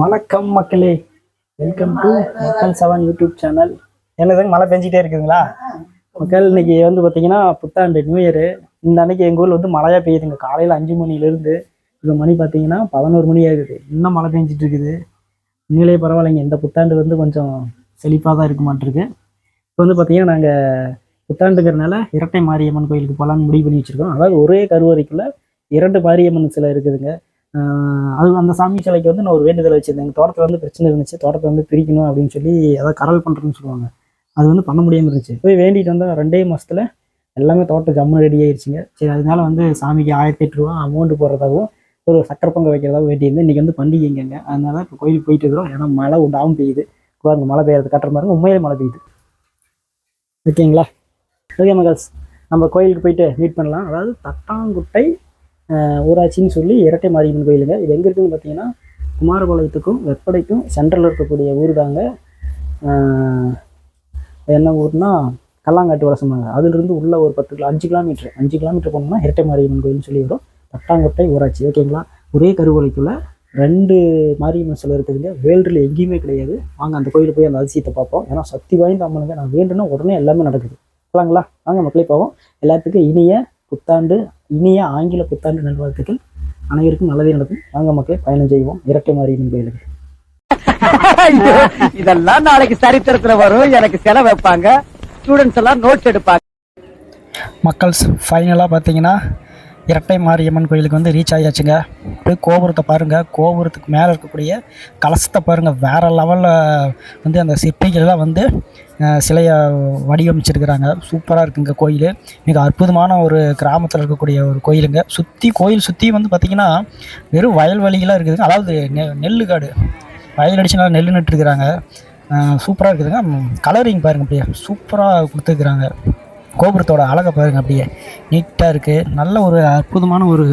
வணக்கம் மக்களே. Welcome to மக்கள் செவன் யூடியூப் சேனல். என்னதுங்க மழை பெஞ்சிட்டே இருக்குதுங்களா? மக்கள் இன்னைக்கு வந்து பார்த்தீங்கன்னா புத்தாண்டு நியூ இயரு. இந்த அன்னைக்கு எங்கள் ஊரில் வந்து மழையாக பெய்யுதுங்க. காலையில் அஞ்சு மணிலேருந்து இப்போ மணி பார்த்தீங்கன்னா பதினோரு மணி ஆகுது. இன்னும் மழை பெஞ்சிட்டு இருக்குது. நீங்களே பரவாயில்லைங்க. இந்த புத்தாண்டு வந்து கொஞ்சம் செழிப்பாக தான் இருக்க மாட்டிருக்கு இப்போ வந்து பார்த்தீங்கன்னா நாங்கள் புத்தாண்டுங்கிறனால இரட்டை மாரியம்மன் கோயிலுக்கு போகலான்னு முடிவு பண்ணி வச்சுருக்கோம். அதாவது ஒரே கருவறைக்குள்ளே இரண்டு மாரியம்மன் சிலை இருக்குதுங்க. அது அந்த சாமி சிலைக்கு வந்து நான் ஒரு வேண்டுதல் வச்சிருந்தேன். எங்கள் தோட்டத்தில் வந்து பிரச்சனை இருந்துச்சு. தோட்டத்தை வந்து பிரிக்கணும் அப்படின்னு சொல்லி அதாவது கரல் பண்ணுறேன்னு சொல்லுவாங்க. அது வந்து பண்ண முடியாமல் இருந்துச்சு. போய் வேண்டிட்டு வந்தால் ரெண்டே மாதத்தில் எல்லாமே தோட்டம் ஜம்மு ரெடி ஆயிடுச்சுங்க சரி அதனால வந்து சாமிக்கு ஆயிரத்தி எட்டு ரூபா அமௌண்ட் போடுறதாகவும் ஒரு சக்கரை பொங்கல் வைக்கிறதாகவும் வேண்டியிருந்தேன். இன்றைக்கி வந்து பண்டிகைங்க அதனால இப்போ கோயிலுக்கு போயிட்டு இருக்கிறோம். ஏன்னா மழை உண்டாவும் பெய்யுது. பாருங்க மழை பெய்யறது கட்டுற மாதிரி உண்மையிலே மழை பெய்யுது. ஓகேங்களா? ஓகே மகள்ஸ் நம்ம கோயிலுக்கு போயிட்டு மீட் பண்ணலாம். அதாவது தட்டாங்குட்டை ஊராட்சின்னு சொல்லி இரட்டை மாரியம்மன் கோயிலுங்க. இது எங்கே இருக்குன்னு பார்த்தீங்கன்னா குமாரபாளையத்துக்கும் வெப்படைக்கும் சென்ட்ரலில் இருக்கக்கூடிய ஊர் தாங்க என்ன ஊர்னா கல்லாங்காட்டு வளசமாங்க அதுலேருந்து உள்ள ஒரு பத்து கிலோ அஞ்சு கிலோமீட்டர் அஞ்சு கிலோமீட்டர் போனோம்னா இரட்டை மாரியம்மன் கோயில்னு சொல்லி வரும். பட்டாங்கொட்டை ஊராட்சி ஓகேங்களா ஒரே கருவலைக்குள்ளே ரெண்டு மாரியம்மன் சிலை இருக்குதுங்க. வேல்டில் எங்கேயுமே கிடையாது. வாங்க அந்த கோயிலில் போய் அந்த அதிசயத்தை பார்ப்போம். ஏன்னா சக்தி வாய்ந்த அம்மனுங்க. நான் வேண்டுனா உடனே எல்லாமே நடக்குது. போகலாங்களா வாங்க மக்களே போவோம். எல்லாத்துக்கும் இனிய புத்தாண்டு இனிய ஆங்கில புத்தாண்டு நல்வாழ்த்துக்கள். அனைவருக்கும் நல்லதே நடக்கும். வாங்க மக்களே பயணம் செய்வோம். இரட்டை மாரியம்மன் கோயிலுக்கு இதெல்லாம் நாளைக்கு சரித்திரத்துல வரும். எனக்கு செலவு வைப்பாங்க. ஸ்டூடெண்ட்ஸ் எல்லாம் நோட்ஸ் எடுப்பாங்க. மக்கள்ஸ் ஃபைனலாக பார்த்தீங்கன்னா இரட்டை மாரியம்மன் கோயிலுக்கு வந்து ரீச் ஆகியாச்சுங்க அப்படியே கோபுரத்தை பாருங்கள் கோபுரத்துக்கு மேலே இருக்கக்கூடிய கலசத்தை பாருங்கள் வேறு லெவலில் வந்து அந்த சிற்பிகள்லாம் வந்து சிலையை வடிவமைச்சிருக்கிறாங்க. சூப்பராக இருக்குங்க கோயில். மிக அற்புதமான ஒரு கிராமத்தில் இருக்கக்கூடிய ஒரு கோயிலுங்க. சுற்றி கோயில் சுற்றி வந்து பார்த்திங்கன்னா வெறும் வயல்வெளிகளாக இருக்குதுங்க. அதாவது நெ நெல்லு காடு. வயல் அடிச்சுனா நெல் நட்டுருக்குறாங்க. சூப்பராக இருக்குதுங்க. கலரிங் பாருங்க அப்படியே. சூப்பராக கொடுத்துருக்குறாங்க. கோபுரத்தோட அழகை பாருங்கள் அப்படியே நீட்டாக இருக்குது நல்ல ஒரு அற்புதமான ஒரு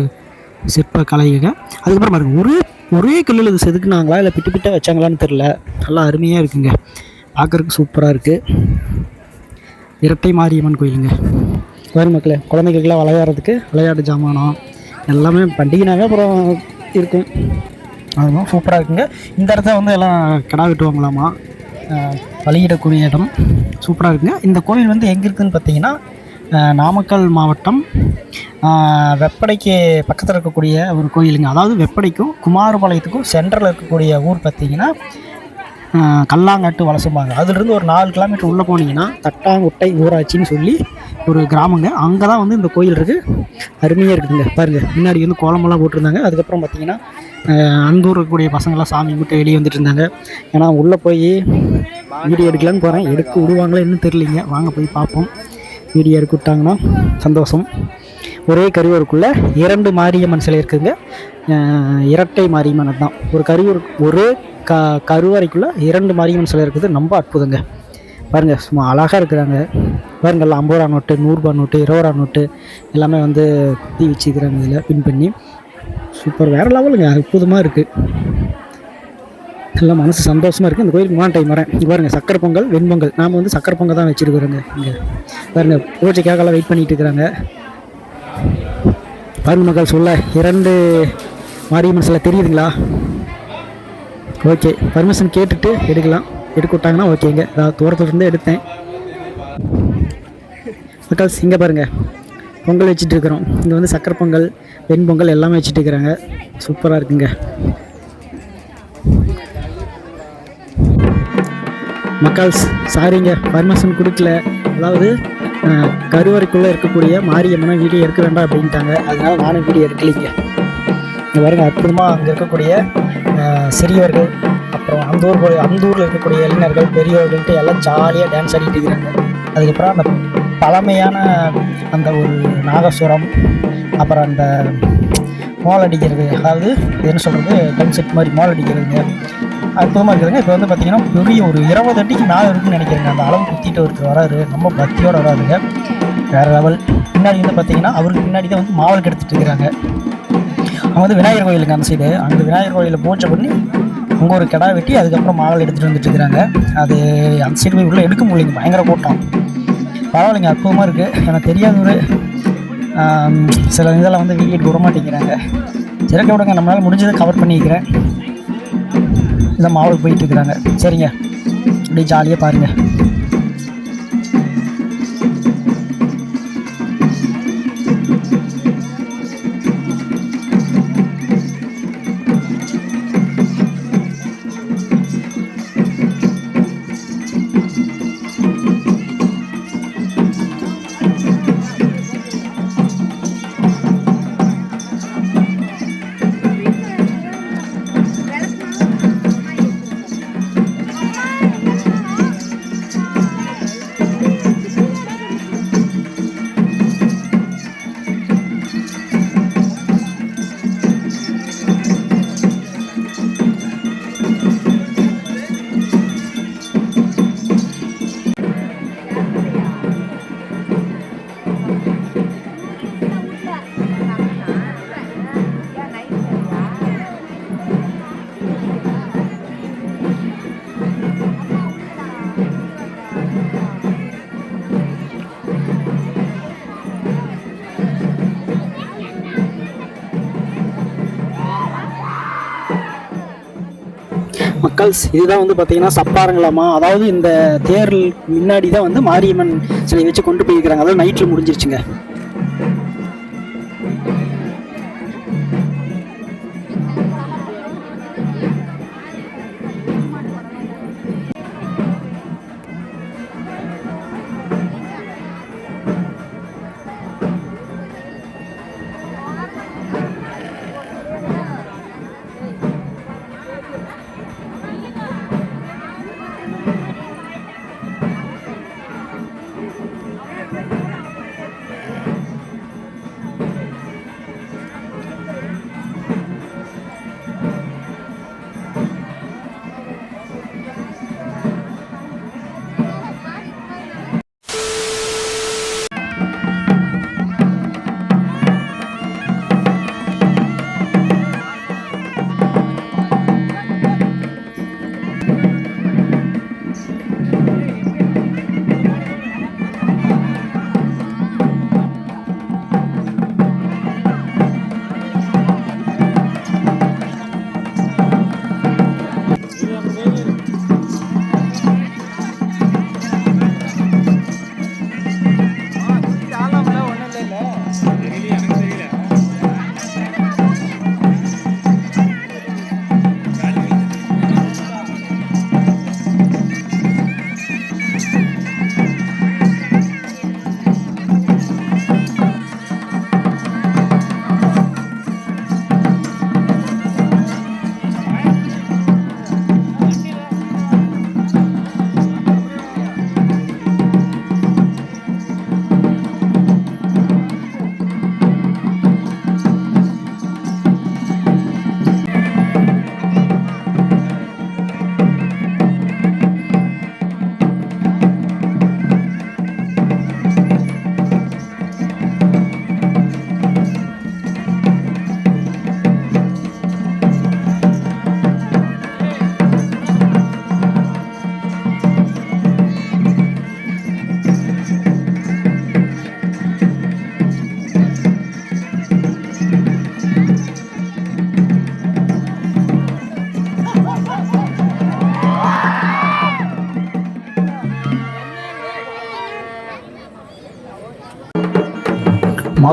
சிற்ப கலைங்க அதுக்கப்புறம் பாருங்க ஒரே ஒரே கல்லில் இது செதுக்குனாங்களா இல்லை பிட்டு பிட்டாக வச்சாங்களான்னு தெரில நல்லா அருமையாக இருக்குங்க. பார்க்குறதுக்கு சூப்பராக இருக்குது இரட்டை மாரியம்மன் கோயிலுங்க. வேறு மக்களே குழந்தைகளுக்கெல்லாம் விளையாடுறதுக்கு விளையாட்டு ஜாமானம் எல்லாமே பண்டிகைனாவே அப்புறம் இருக்கும். அதுவும் சூப்பராக இருக்குங்க. இந்த இடத்த வந்து எல்லாம் கிடா வெட்டுவாங்களாமா? அஹ் பலியிடக்கூடிய இடம். சூப்பராக இருக்குங்க. இந்த கோவில் வந்து எங்கே இருக்குதுன்னு பார்த்தீங்கன்னா நாமக்கல் மாவட்டம். வெப்படைக்கு பக்கத்தில் இருக்கக்கூடிய ஒரு கோயிலுங்க. அதாவது வெப்படைக்கும் குமாரபாளையத்துக்கும் சென்ட்ரல் இருக்கக்கூடிய ஊர் பார்த்தீங்கன்னா கல்லாங்காட்டு வலசம்பாங்க. அதுலேருந்து ஒரு நாலு கிலோமீட்டர் உள்ளே போனீங்கன்னா தட்டாங்குட்டை ஊராட்சின்னு சொல்லி ஒரு கிராமங்க. அங்கே தான் வந்து இந்த கோயில் இருக்குது அருமையாக இருக்குதுங்க. பாருங்கள் முன்னாடி வந்து கோலமெல்லாம் போட்டிருந்தாங்க. அதுக்கப்புறம் பார்த்தீங்கன்னா அஹ் இருக்கக்கூடிய பசங்களாம் சாமி கும்பிட்டு வெளியே வந்துட்டு இருந்தாங்க. ஏன்னா உள்ளே போய் வீடியோ எடுக்கலான்னு போகிறேன் எடுக்க விடுவாங்களா இன்னும் தெரியலிங்க. வாங்க போய் பார்ப்போம். வீடியோ எடுக்க விட்டாங்கன்னா சந்தோஷம். ஒரே கருவறைக்குள்ளே இரண்டு மாரியம்மன் சிலை இருக்குதுங்க. இரட்டை மாரியம்மன் தான் ஒரு கருவூர் ஒரே க கருவறைக்குள்ளே இரண்டு மாரியம்மன் சிலை இருக்குது. ரொம்ப அற்புதங்க. பாருங்கள் சும்மா அழகாக இருக்கிறாங்க. பாருங்கள் எல்லாம் ஐம்பது ரூபா நோட்டு நூறுரூபா நோட்டு இருபது ரூபா நோட்டு எல்லாமே வந்து குத்தி வச்சுக்கிறாங்க இதில் பின் பண்ணி. சூப்பர் வேறு லெவலுங்க. அற்புதமாக இருக்குது எல்லாம் மனசு சந்தோஷமாக இருக்குது இந்த கோயிலுக்கு மூணு டைம் வரேன். இங்க பாருங்கள் சக்கரை பொங்கல் வெண்பொங்கல் நாம் வந்து சக்கரை பொங்கல் தான் வச்சுருக்குறோங்க இங்கே. பாருங்கள் பூஜைக்காகலாம் வெயிட் பண்ணிகிட்டு இருக்கிறாங்க. பாருங்க மக்கள் சொல்ல இரண்டு மாரியம்மன் சில தெரியுதுங்களா? ஓகே பர்மிஷன் கேட்டுட்டு எடுக்கலாம். எடுக்க விட்டாங்கன்னா ஓகேங்க. நான் தூரத்துல இருந்து எடுத்தேன். மக்கள்ஸ் இங்கே பாருங்கள் பொங்கல் வச்சுட்டு இருக்கிறோம். இங்கே வந்து சக்கரை பொங்கல் வெண்பொங்கல் எல்லாமே வச்சுட்டு இருக்கிறாங்க. சூப்பராக இருக்குங்க. மக்கால்ஸ் சாரிங்க. பர்மிஷன் கொடுக்கல. அதாவது அஹ், கருவறைக்குள்ளே இருக்கக்கூடிய மாரியம்மனை வீடியோ எடுக்க வேண்டாம் அப்படின்ட்டாங்க. அதனால நானும் வீடியோ எடுக்கலைங்க. இங்கே பாருங்கள் அற்புதமாக அங்கே இருக்கக்கூடிய சிறியவர்கள் அப்புறம் அந்த ஊர் போய் அந்த ஊரில் இருக்கக்கூடிய இளைஞர்கள் பெரியவர்கள்ட்டு எல்லாம் ஜாலியாக டான்ஸ் ஆடிட்டு இருக்கிறாங்க. அதுக்கப்புறம் அந்த பழமையான அந்த ஒரு நாகசுரம் அப்புறம் அந்த மோல் அடிக்கிறது அதாவது என்ன சொல்கிறது கன்செப்ட் செட் மாதிரி மோல் அடிக்கிறதுங்க. அற்புதமாக இருக்குதுங்க. இப்போ வந்து பார்த்திங்கன்னா பெரிய ஒரு இருபது அடிக்கு மேலே இருக்குன்னு நினைக்கிறேங்க. அந்த அளவு குத்திட்டு ஒருத்தர் வராரு. ரொம்ப பக்தியோடு வராதுங்க வேறு லெவல். பின்னாடி வந்து பார்த்திங்கன்னா அவருக்கு பின்னாடி தான் வந்து மாவல் கெடுத்துட்டு இருக்கிறாங்க. அவங்க வந்து விநாயகர் கோயிலுங்க அந்த சைடு அந்த விநாயகர் கோயிலில் பூஜை பண்ணி அங்கே ஒரு கிடா வெட்டி அதுக்கப்புறம் மாவல் எடுத்துகிட்டு வந்துட்டு இருக்கிறாங்க. அது அந்த சைடு போய் உள்ளே எடுக்க முடியலைங்க. பயங்கர கூட்டம். பரவாயில்லைங்க அற்புதமாக இருக்குது எனக்கு தெரியாத ஒரு சில இதெல்லாம் வந்து வீடியோ விட மாட்டேங்கிறாங்க. சிறக்க விடுங்க. நம்மளால் முடிஞ்சதை கவர் பண்ணிக்கிறேன். இந்த மாவளுக்கு போயிட்டு இருக்கிறாங்க. சரிங்க. அப்படியே ஜாலியாக பாருங்கள் மக்கள்ஸ் இதுதான் வந்து பார்த்தீங்கன்னா சப்பாருங்களாமா? அதாவது இந்த தேர் முன்னாடி தான் வந்து மாரியம்மன் சிலை வச்சு கொண்டு போயிருக்கிறாங்க. அதாவது நைட்டில் முடிஞ்சிருச்சுங்க.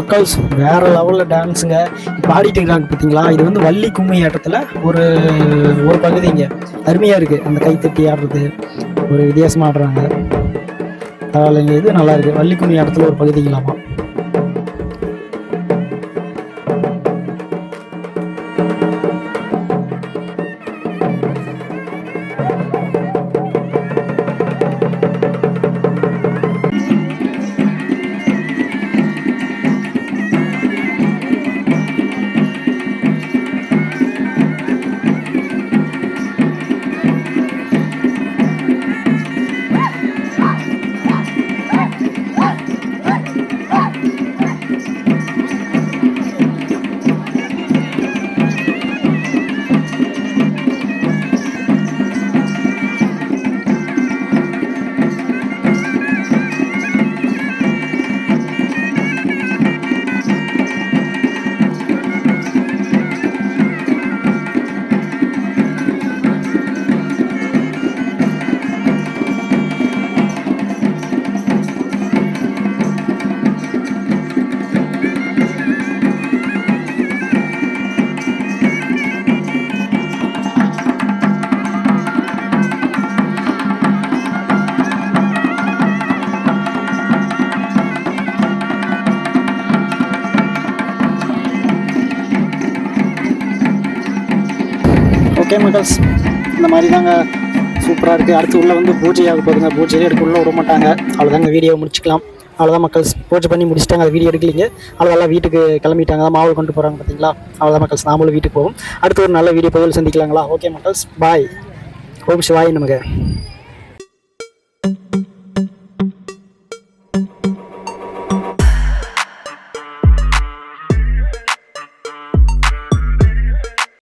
மக்கள்ஸ் வேற லெவலில் டான்ஸுங்க பாடிட்டு இருக்காங்க பார்த்தீங்களா இது வந்து வள்ளி கும்மி ஆட்டத்தில் ஒரு ஒரு பகுதிங்க. அருமையாக இருக்குது அந்த கைத்தட்டி ஆடுறது ஒரு வித்தியாசமாக ஆடுறாங்க. பரவாயில்லைங்க. இது நல்லா இருக்குது வள்ளி கும்மி ஆட்டத்தில் ஒரு பகுதிங்களாமா? ஓகே இந்த மாதிரி தாங்க சூப்பராக இருக்குது அடுத்து உள்ளே வந்து பூஜை ஆக போகுதுங்க. பூஜையே எடுக்க உள்ளே விட மாட்டாங்க அவ்வளோதாங்க வீடியோ முடிச்சுக்கலாம். அவ்வளோதான் மக்கள்ஸ் பூஜை பண்ணி முடிச்சிட்டாங்க. அது வீடியோ எடுக்கலீங்க. அவ்வளோதான் வீட்டுக்கு கிளம்பிட்டாங்க. தான் மாவு கொண்டு போகிறாங்க பார்த்தீங்களா அவ்வளோதான் மக்கள்ஸ் நாமளும் வீட்டுக்கு போவோம். அடுத்து ஒரு நல்ல வீடியோ பதிவில் சந்திக்கலாங்களா? ஓகே மக்கள்ஸ் பாய் ஓம் சிவாய் நமக்கு